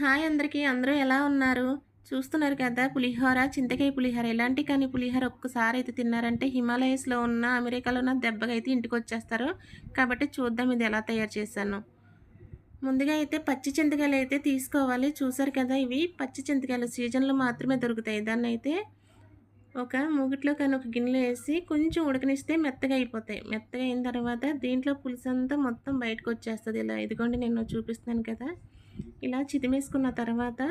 Hi అందరికీ అందరూ ఎలా ఉన్నారు? చూస్తున్నారు కదా పులిహోర చింతకాయ పులిహోర. ఎలాంటి కానీ పులిహోర ఒక్కసారి అయితే తిన్నారంటే హిమాలయస్లో ఉన్న అమెరికాలో ఉన్న దెబ్బగా అయితే ఇంటికి వచ్చేస్తారు. కాబట్టి చూద్దాం ఇది ఎలా తయారు చేశాను. ముందుగా అయితే పచ్చి చింతకాయలు అయితే తీసుకోవాలి. చూసారు కదా ఇవి పచ్చి చింతకాయలు సీజన్లో మాత్రమే దొరుకుతాయి. దాన్ని అయితే ఒక మూగిట్లో కానీ ఒక గిన్నెలో వేసి కొంచెం ఉడకనిస్తే మెత్తగా అయిపోతాయి. మెత్తగా అయిన తర్వాత దీంట్లో పులుసు అంతా మొత్తం బయటకు వచ్చేస్తుంది. ఇలా ఇదిగోండి నేను చూపిస్తున్నాను కదా. ఇలా చితిమేసుకున్న తర్వాత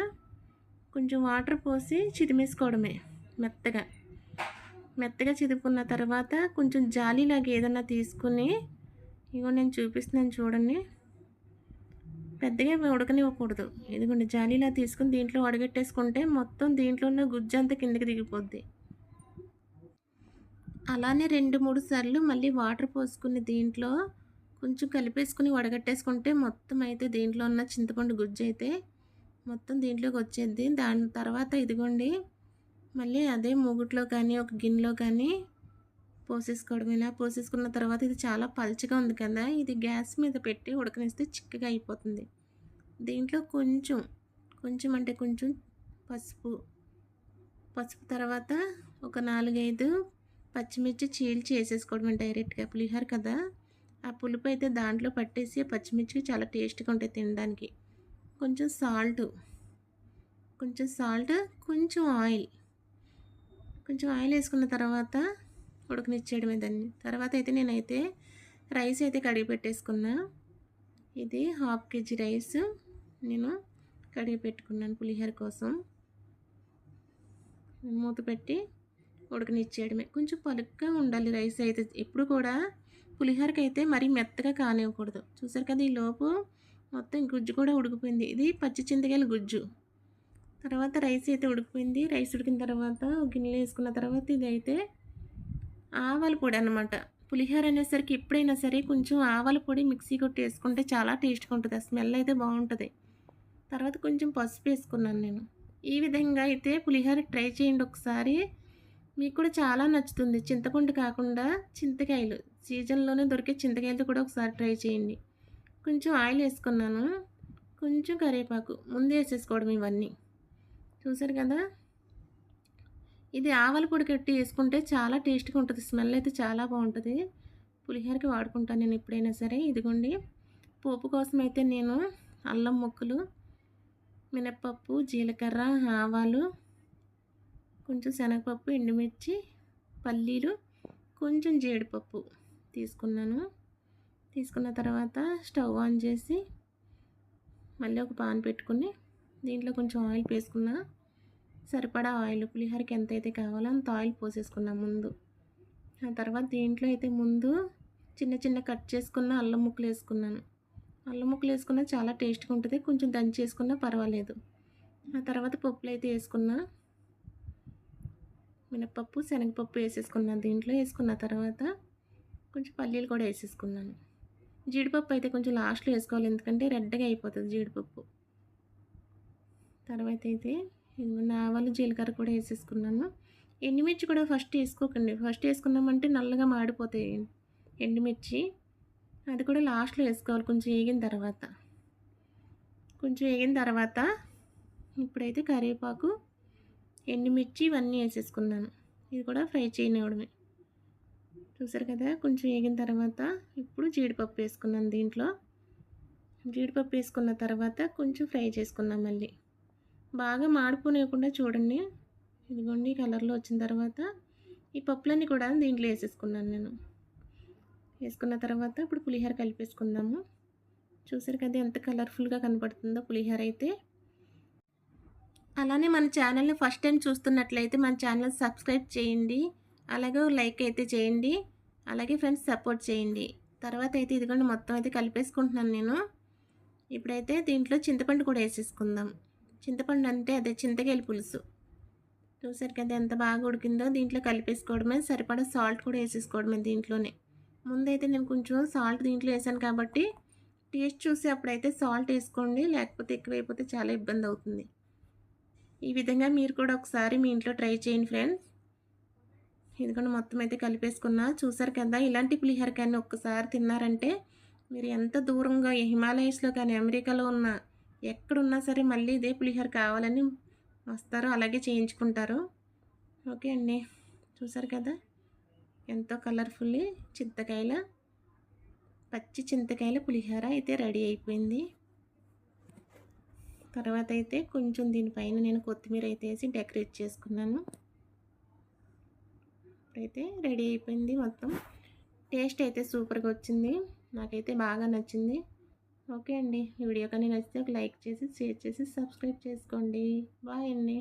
కొంచెం వాటర్ పోసి చితిమేసుకోవడమే మెత్తగా. మెత్తగా చిదుపుకున్న తర్వాత కొంచెం జాలీలాగా ఏదన్నా తీసుకుని ఇగో నేను చూపిస్తున్నాను చూడండి. పెద్దగా ఉడకనివ్వకూడదు. ఇదిగోండి జాలీలా తీసుకుని దీంట్లో వడగట్టేసుకుంటే మొత్తం దీంట్లో ఉన్న గుజ్జు అంతా కిందకి దిగిపోద్ది. అలానే రెండు మూడు సార్లు మళ్ళీ వాటర్ పోసుకుని దీంట్లో కొంచెం కలిపేసుకుని వడగట్టేసుకుంటే మొత్తం అయితే దీంట్లో ఉన్న చింతపండు గుజ్జు అయితే మొత్తం దీంట్లోకి వచ్చేది దాని తర్వాత ఇదిగోండి మళ్ళీ అదే మూగుట్లో కానీ ఒక గిన్నెలో కానీ పోసేసుకోవడం ఇలా పోసేసుకున్న తర్వాత ఇది చాలా పల్చగా ఉంది కదా ఇది గ్యాస్ మీద పెట్టి ఉడకనిస్తే చిక్కగా అయిపోతుంది. దీంట్లో కొంచెం కొంచెం అంటే కొంచెం పసుపు పసుపు తర్వాత ఒక నాలుగైదు పచ్చిమిర్చి చీల్చి వేసేసుకోవడం డైరెక్ట్గా. పులిహోర కదా? ఆ పులుపు అయితే దాంట్లో పట్టేసి పచ్చిమిర్చి చాలా టేస్ట్గా ఉంటాయి తినడానికి. కొంచెం సాల్ట్ కొంచెం సాల్ట్ కొంచెం ఆయిల్. కొంచెం ఆయిల్ వేసుకున్న తర్వాత ఉడకనిచ్చేయడమే దాన్ని. తర్వాత అయితే నేనైతే రైస్ అయితే కడిగి పెట్టేసుకున్నా. ఇది హాఫ్ కేజీ రైస్ నేను కడిగి పెట్టుకున్నాను పులిహోర కోసం. మూత పెట్టి ఉడకనిచ్చేయడమే. కొంచెం పలుగ్గా ఉండాలి రైస్ అయితే. ఎప్పుడు కూడా పులిహోరకి అయితే మరీ మెత్తగా కానివ్వకూడదు. చూసారు కదా ఈ లోపు మొత్తం గుజ్జు కూడా ఉడికిపోయింది. ఇది పచ్చి చింతకాయల గుజ్జు. తర్వాత రైస్ అయితే ఉడికిపోయింది. రైస్ ఉడికిన తర్వాత గిన్నెలో వేసుకున్న తర్వాత ఇది అయితే ఆవాల పొడి అనమాట పులిహోర అనేసరికి ఎప్పుడైనా సరే కొంచెం ఆవాల పొడి మిక్సీ కొట్టి వేసుకుంటే చాలా టేస్ట్గా ఉంటుంది. ఆ స్మెల్ అయితే బాగుంటుంది. తర్వాత కొంచెం పసుపు వేసుకున్నాను నేను. ఈ విధంగా అయితే పులిహోర ట్రై చేయండి ఒకసారి. మీకు కూడా చాలా నచ్చుతుంది. చింతపండు కాకుండా చింతకాయలు. సీజన్లోనే దొరికే చింతకాయలతో కూడా ఒకసారి ట్రై చేయండి. కొంచెం ఆయిల్ వేసుకున్నాను. కొంచెం కరివేపాకు ముందే వేసేసుకోవడం ఇవన్నీ. చూసారు కదా? ఇది ఆవల పొడి కట్టి వేసుకుంటే చాలా టేస్ట్గా ఉంటుంది. స్మెల్ అయితే చాలా బాగుంటుంది. పులిహోరకి వాడుకుంటాను నేను ఎప్పుడైనా సరే. ఇదిగోండి. పోపు కోసం అయితే నేను అల్లం ముక్కలు మినప్పప్పు జీలకర్ర ఆవాలు కొంచెం శనగపప్పు ఎండుమిర్చి పల్లీలు కొంచెం జీడిపప్పు. తీసుకున్నాను. తీసుకున్న తర్వాత స్టవ్ ఆన్ చేసి మళ్ళీ ఒక పాన్ పెట్టుకుని దీంట్లో కొంచెం ఆయిల్ వేసుకున్నా సరిపడా ఆయిల్. పులిహోరకి ఎంత అయితే కావాలో అంత ఆయిల్ పోసేసుకున్నా ముందు. ఆ తర్వాత దీంట్లో అయితే ముందు చిన్న చిన్న కట్ చేసుకున్న అల్లం ముక్కలు వేసుకున్నాను. అల్లం ముక్కలు వేసుకున్నా చాలా టేస్ట్గా ఉంటుంది. కొంచెం దంచి వేసుకున్నా పర్వాలేదు. ఆ తర్వాత పప్పులు అయితే వేసుకున్నా. మినప్పప్పు శనగపప్పు వేసేసుకున్నా దీంట్లో వేసుకున్న తర్వాత కొంచెం పల్లీలు కూడా వేసేసుకున్నాను. జీడిపప్పు అయితే కొంచెం లాస్ట్లో వేసుకోవాలి. ఎందుకంటే రెడ్గా అయిపోతుంది జీడిపప్పు. తర్వాత అయితే ఆవాలు జీలకర్ర కూడా వేసేసుకున్నాను. ఎండుమిర్చి కూడా ఫస్ట్ వేసుకోకండి. ఫస్ట్ వేసుకున్నామంటే నల్లగా మాడిపోతాయి ఎండుమిర్చి. అది కూడా లాస్ట్లో వేసుకోవాలి. కొంచెం వేగిన తర్వాత. కొంచెం వేగిన తర్వాత ఇప్పుడైతే కరివేపాకు ఎండుమిర్చి ఇవన్నీ వేసేసుకున్నాను. ఇది కూడా ఫ్రై చేయనివ్వడమే. చూసారు కదా కొంచెం వేగిన తర్వాత ఇప్పుడు జీడిపప్పు వేసుకున్నాను దీంట్లో. జీడిపప్పు వేసుకున్న తర్వాత కొంచెం ఫ్రై చేసుకున్నాం మళ్ళీ. బాగా మాడిపోనివ్వకుండా చూడండి. ఇదిగోండి కలర్లో వచ్చిన తర్వాత ఈ పప్పులన్నీ కూడా దీంట్లో వేసేసుకున్నాను నేను. వేసుకున్న తర్వాత ఇప్పుడు పులిహోర కలిపేసుకుందాము. చూసారు కదా ఎంత కలర్ఫుల్గా కనపడుతుందో పులిహోర అయితే. అలానే మన ఛానల్ని ఫస్ట్ టైం చూస్తున్నట్లయితే మన ఛానల్ సబ్స్క్రైబ్ చేయండి. అలాగే లైక్ అయితే చేయండి. అలాగే ఫ్రెండ్స్ సపోర్ట్ చేయండి. తర్వాత అయితే ఇదిగోండి మొత్తం అయితే కలిపేసుకుంటున్నాను నేను. ఇప్పుడైతే దీంట్లో చింతపండు కూడా వేసేసుకుందాం. చింతపండు అంటే అదే చింతకాయల పులుసు. చూసారు కదా ఎంత బాగా ఉడికిందో దీంట్లో కలిపేసుకోవడమే సరిపడా సాల్ట్ కూడా వేసేసుకోవడమే దీంట్లోనే. ముందైతే నేను కొంచెం సాల్ట్ దీంట్లో వేసాను కాబట్టి టేస్ట్ చూసి అప్పుడైతే సాల్ట్ వేసుకోండి లేకపోతే ఎక్కువైపోతే చాలా ఇబ్బంది అవుతుంది. ఈ విధంగా మీరు కూడా ఒకసారి మీ ఇంట్లో ట్రై చేయండి ఫ్రెండ్స్. ఇదిగోండి మొత్తం అయితే కలిపేసుకున్నా. చూసారు కదా ఇలాంటి పులిహోర కానీ ఒక్కసారి తిన్నారంటే మీరు ఎంత దూరంగా హిమాలయస్లో కానీ అమెరికాలో ఉన్న ఎక్కడున్నా సరే మళ్ళీ ఇదే పులిహోర కావాలని వస్తారు అలాగే చేయించుకుంటారు. ఓకే అండి చూసారు కదా ఎంతో కలర్ఫుల్లీ చింతకాయల పచ్చి చింతకాయల పులిహోర అయితే రెడీ అయిపోయింది. తర్వాత అయితే కొంచెం దీనిపైన నేను కొత్తిమీర అయితే వేసి డెకరేట్ చేసుకున్నాను. అయితే రెడీ అయిపోయింది మొత్తం. టేస్ట్ అయితే సూపర్గా వచ్చింది. నాకైతే బాగా నచ్చింది. ఓకే అండి. ఈ వీడియో కానీ నచ్చితే ఒక లైక్ చేసి షేర్ చేసి సబ్స్క్రైబ్ చేసుకోండి. బాయ్ అండి.